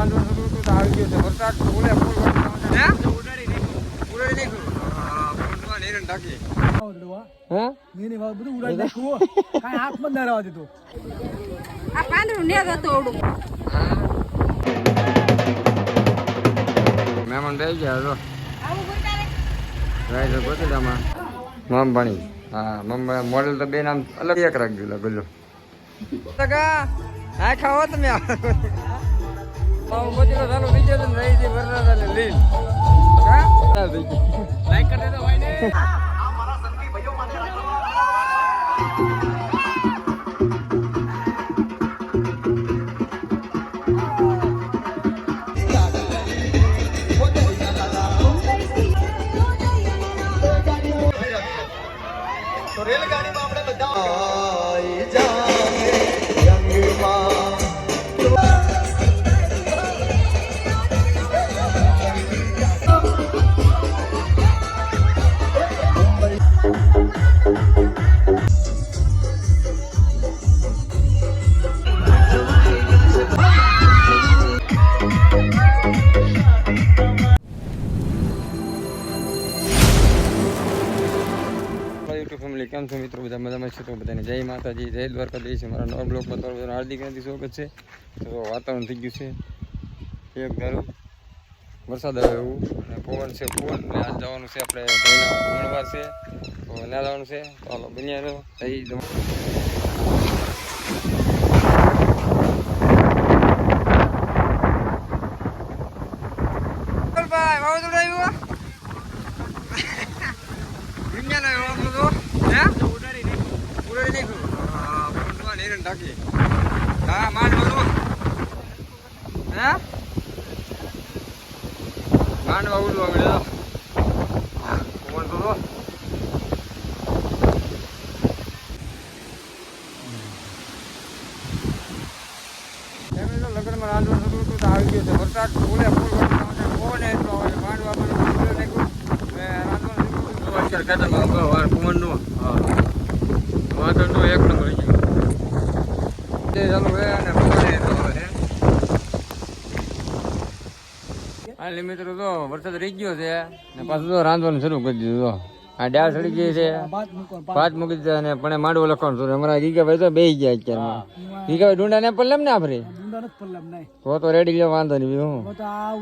રાંધવાનું શરૂ હતું તો આવી ગયો છે. વરસાદ ફૂલ ઉડાડી નાખ્યું. ઉડાડી નાખ્યું. મહેમાન બે ગયા મમ ભણી હા મમ મોડેલ તો બે નામ અલગ એક રાખજો લે ગલ્લો. હા ખાઓ તમે આવો ગોતડો ચાલુ થઈ ગયો ને રહી હતી વરરાજા ને લીલ લાઈક કરી દેજો ભાઈ યુટ્યુબ ફેમિલી કેમ છો મિત્રો? બધા મજામાં છે તો બધાને જય માતાજી જય દ્વારકાધીશ. મારા નવા બ્લોગમાં તમારું બધાનું હાર્દિક હાર્દિક સ્વાગત છે. તો વાતાવરણ થઈ ગયું છે. એક ધારું વરસાદ આવે એવું. અને પવન છે પવન. ને આજ જવાનું છે આપણે ભાઈના મંગળવાર છે. તો ના જવાનું છે. તો હાલો બન્યા રહો થઈ જ વાવાઝોડું આવ્યું વિજ્ઞાન આવ્યું આપણું તો. માંડવા ઉડવા મળ્યો કોણ તો લગ્નમાં રાંધવાનું શરૂ હતું આવી ગયું છે. વરસાદ ફૂલે ફૂલ વરસાદ કોને એટલો આવે માંડવા બધું ઉડ્યો નાખ્યું ને રાંધવાનું શરૂ હતું તો એક નંબર ચાલુ અને મિત્રો વરસાદ રહી ગયો છે ને પાછું તો રાંધવાનું શરૂ કરી દીધું તો આ ડાળ સડી ગઈ છે. ભાત મૂકી દીધા અને પણ માંડવો લખવાનું શરૂ અમારા ગીગાભાઈ તો બે ગયા અત્યારમાં. ગીગાભાઈ ડુંડા ને પલ્લમ લેમ ને આપણે? ડુંડા નથી પલ્લમ નહીં. તો તો રેડી લ્યો વાંધો નહીં હું તો તો આ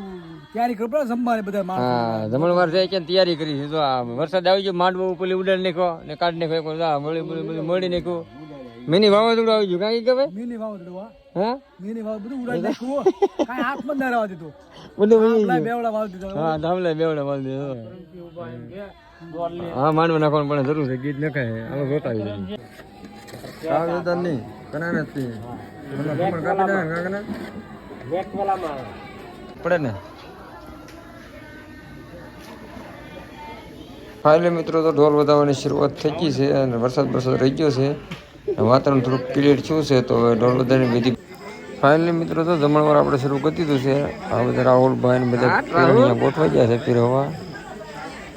તૈયારી કરો પડે બધા માણસ. હા જમણવાર છે કે તૈયારી કરી છે તો આ વરસાદ આવી ગયો માંડવો પેલી ઉડાડ નાખો ને કાઢી નાખો એક મળી મળી મળી મળી મિની વાવાઝોડું આવી ગયું કાંઈ ગીગાભાઈ નીની વાવ ડવા હા? મિની વાવ ઉડાડ નાખ્યું કાંઈ હાથમાં જ ના રહેવા દીધો. બધું બેવડા વાવ દીધા હા. ધામલે બેવડા વાળ દીધો હા. માંડવા નાખવાનું પણ જરૂર છે ગીત નખાય હવે જોતા આવી જાય નહીં કના મને ખબર કાપી દે ને કાકના પડે ને. ફાઇનલી મિત્રો તો ઢોલ વધાવવાની શરૂઆત થઈ ગઈ છે અને વરસાદ વરસાદ રહી ગયો છે. વાતાવરણ થોડુંક ક્લિયર થયું છે તો હવે ઢોલ વધારની વિધિ ફાઇનલી મિત્રો તો જમણવાર આપણે શરૂ કરી દીધું છે. આ બધા રાહુલભાઈ ને બધા ગોઠવાઈ ગયા છે પીરવા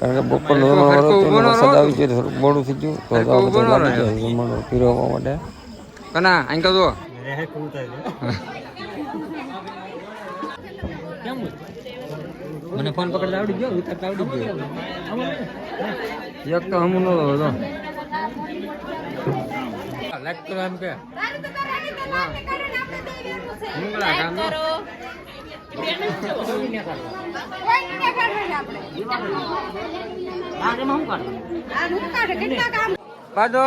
કારણ કે બપોરનો જમણવાર હતો એટલે વરસાદ આવી ગયો તો થોડુંક મોડું થઈ ગયું. તો આ બધા લાગી ગયા છે જમણવાર પીરવવા માટે. કના અહીં કહો મને ફોન પકડતા આવડી ગયો ઉતરતા આવડી ગયો. એક તો હમું હતો લાઈક કરો એમ કે. બાજો.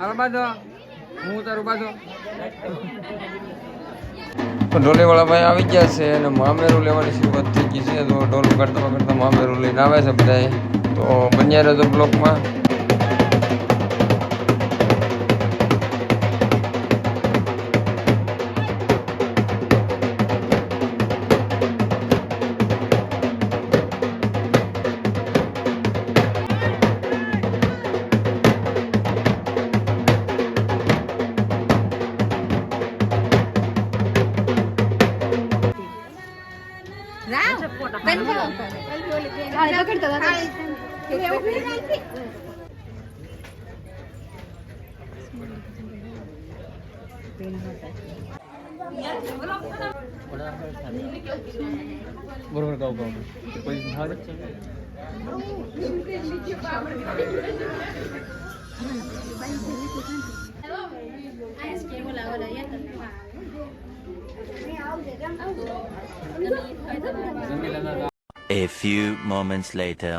હાલો બાજો. હું તારું બાજો. ઢોલેવાળા ભાઈ આવી ગયા છે અને મામેરું લેવાની શરૂઆત થઈ ગઈ છે. તો ઢોલ કરતા કરતા મામેરું લઈને આવે છે બધા તો બન્યા રહેજો બ્લોકમાં. બરોબર કહું કહું. કોઈ ના A few moments later.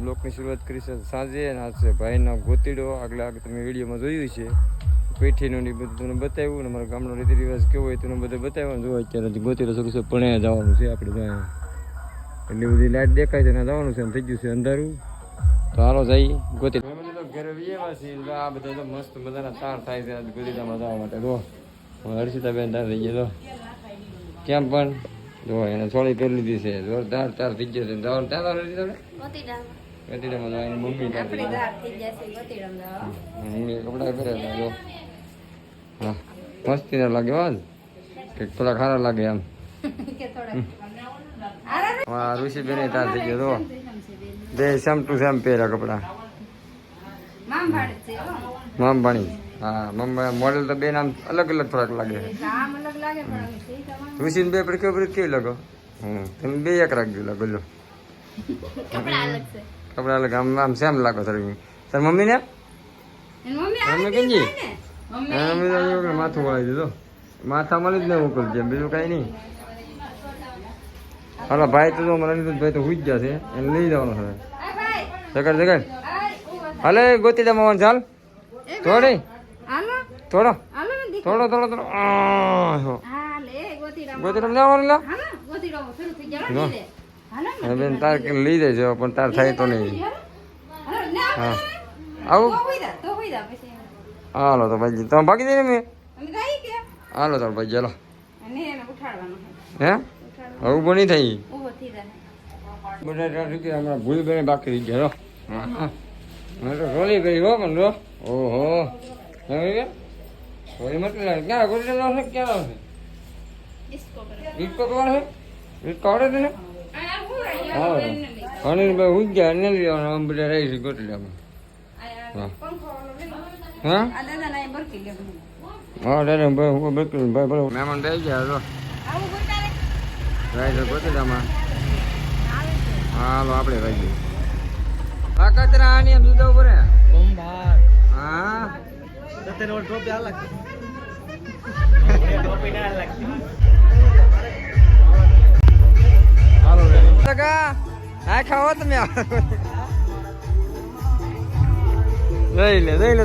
બ્લોકની શરૂઆત કરી છે સાંજે અને હાથે ભાઈનો ગોતીડો આગલા તમે વિડીયોમાં જોયું છે. પેઠીનું ને બધું તમને બતાવ્યું ને મારા ગામનો રીતિ રિવાજ કેવો હોય તમને બધું બતાવ્યું જો અત્યારે ગોતીલો શરૂ છે પણ જવાનું છે આપણે ત્યાં. એટલી બધી લાઈટ દેખાય છે ને જવાનું છે અને થઈ ગયું છે અંધારું. તો હાલો જઈ ગોતી તો ઘરે વિયેવા છીએ તો આ બધા તો મસ્ત મજાના તાર થાય છે આજ ગોતીડામાં જવા માટે. જો હર્ષિતાબેન તાર થઈ ગયા તો કેમ પણ? જો એને સોળી કરી લીધી છે. જોરદાર તાર થઈ ગયો છે. જવાનું ત્યાં તાર હર્ષિતાબેન ગોતીડામાં જવા એની મમ્મી તાર થઈ ગઈ. મમ્મીએ કપડા પહેરેલા જો. હા. મસ્તી ના લાગે વાજ કંઈક થોડા ખારા લાગે આમ હા ઋષિબેન તાર થઈ ગયો તો બે સેમ ટુ સેમ પહેર્યા કપડાં. મામ ભાડે છે હો. મમ્મી મોડેલ તો બે નામ અલગ અલગ થોડાક લાગે ઋષિ ઋષિને બે પડકે ઉપર કેવી લાગો? હમ તમે બે એક રાખજો લાગો લો કપડા અલગ છે. કપડા અલગ આમ આમ સેમ લાગો તારી તાર મમ્મીને ને? મમ્મી મમ્મી આવી કેમ ગઈ જી? ને મમ્મી તો માથું વાળી દીધો. માથા મળી જ ને ઉકલજે બીજું કાંઈ નહીં. હાલો ભાઈ તો મને ભાઈ તો હુઈ જ ગયા છે. એને લઈ જવાનો છે જગાડ જગાડ. હાલે ગોતી દે મામા ચાલ. થોડી. થોડો. થોડો થોડો થોડો. લે ગોતી રમ. જવાનું લા. હાલો ગોતીડા શરૂ થઈ ગયા હવે બેન તાર લઈ દેજો પણ તાર થાય તો નહીં. હા. આવું. તો તો હાલો તો ભાઈ તમે ભાગી દઈને મેં હાલો ચાલ ભાઈ ચાલો. હે? આવું પણ નહીં થઈ? બધા રીતે હમણાં ભૂલ બેને બાકી રહી ગયા મેં તો રોલી કરી હો પણ રો ઓહો. રોલી મતલબ ક્યાં ગોળી ક્યાં છે? ડિસ્કો કોણ છે? ઈટકો આવડે તને? હા અનિલભાઈ હું ગયા ને લેવાનો આમ બધા રહી છે ગોટલામાં હા હા. દાદા ભાઈ હું બિલકુલ ભાઈ બોલો મહેમાન રહી ગયા હતો રહી છે ગોટલામાં હાલો આપણે રહી ગયું અકતરા આની એમ જુદો ઉપર બંબાર હા તને ઓર ટોપી આ લાગતી ટોપી ના લાગતી આ ખાવો તમે લઈ લે લઈ લે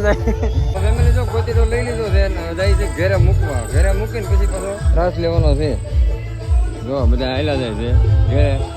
ફેમિલી જો ગોતી તો લઈ લીધો છે જાય છે ઘરે મૂકવા. ઘરે મૂકીને પછી પાછો ત્રાસ લેવાનો છે. જો, બધા આયલા જાય છે, ઘરે.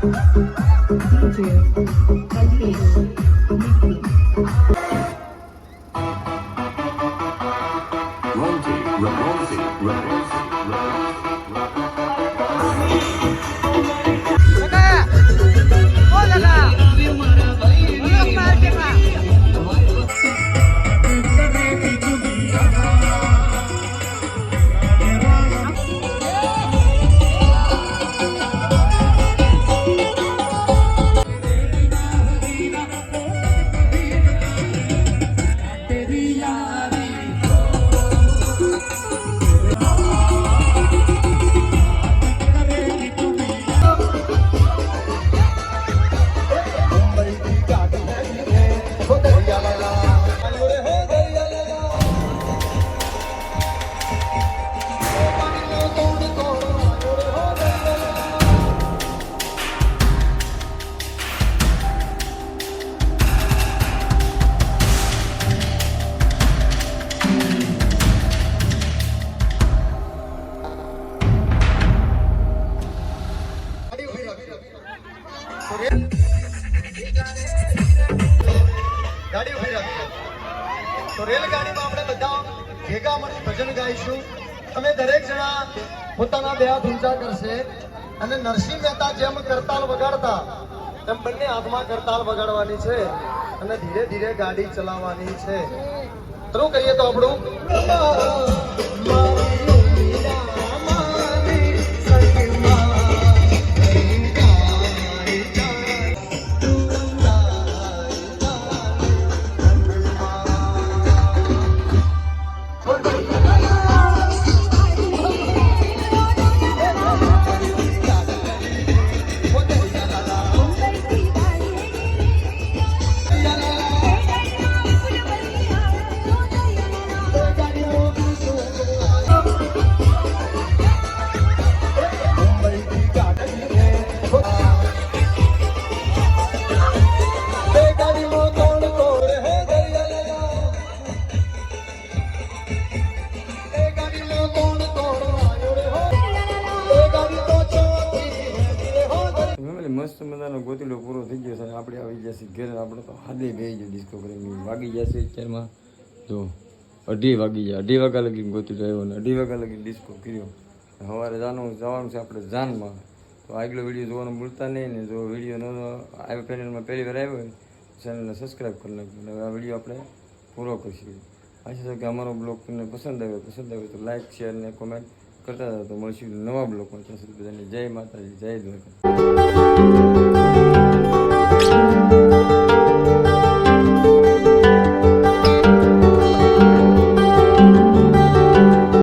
thank you. તો રેલગાડીમાં આપણે બધા ભેગા મળી ભજન ગાઈશું. તમે દરેક જણા પોતાના બે હાથ ઊંચા કરશે અને નરસિંહ મહેતા જેમ કરતાલ વગાડતા, તેમ બંને હાથમાં કરતાલ વગાડવાની છે અને ધીરે ધીરે ગાડી ચલાવવાની છે. શરૂ કહીએ તો આપણું હાદે બે જો ડિસ્કો કરી વાગી જશે અત્યારમાં. જો, અઢી વાગી જાય. અઢી વાગ્યા લગી ગોતી આવ્યો ને અઢી વાગ્યા લગી ડિસ્કો કર્યો. સવારે જવાનું જવાનું છે આપણે જાનમાં. તો આગલો વીડિયો જોવાનું ભૂલતા નહીં ને જો વીડિયો ન આવ્યો ચેનલમાં પહેલી વાર આવ્યો હોય ચેનલને સબસ્ક્રાઈબ કરી નાખજો. હવે આ વીડિયો આપણે પૂરો કરીશું. આશા છે કે અમારો બ્લોગ તમને પસંદ આવ્યો. પસંદ આવ્યો તો લાઈક શેર ને કોમેન્ટ કરતા હતા તો મળશું નવા બ્લોગમાં. ત્યાં સુધી બધાને જય માતાજી, જય દ્વારકા.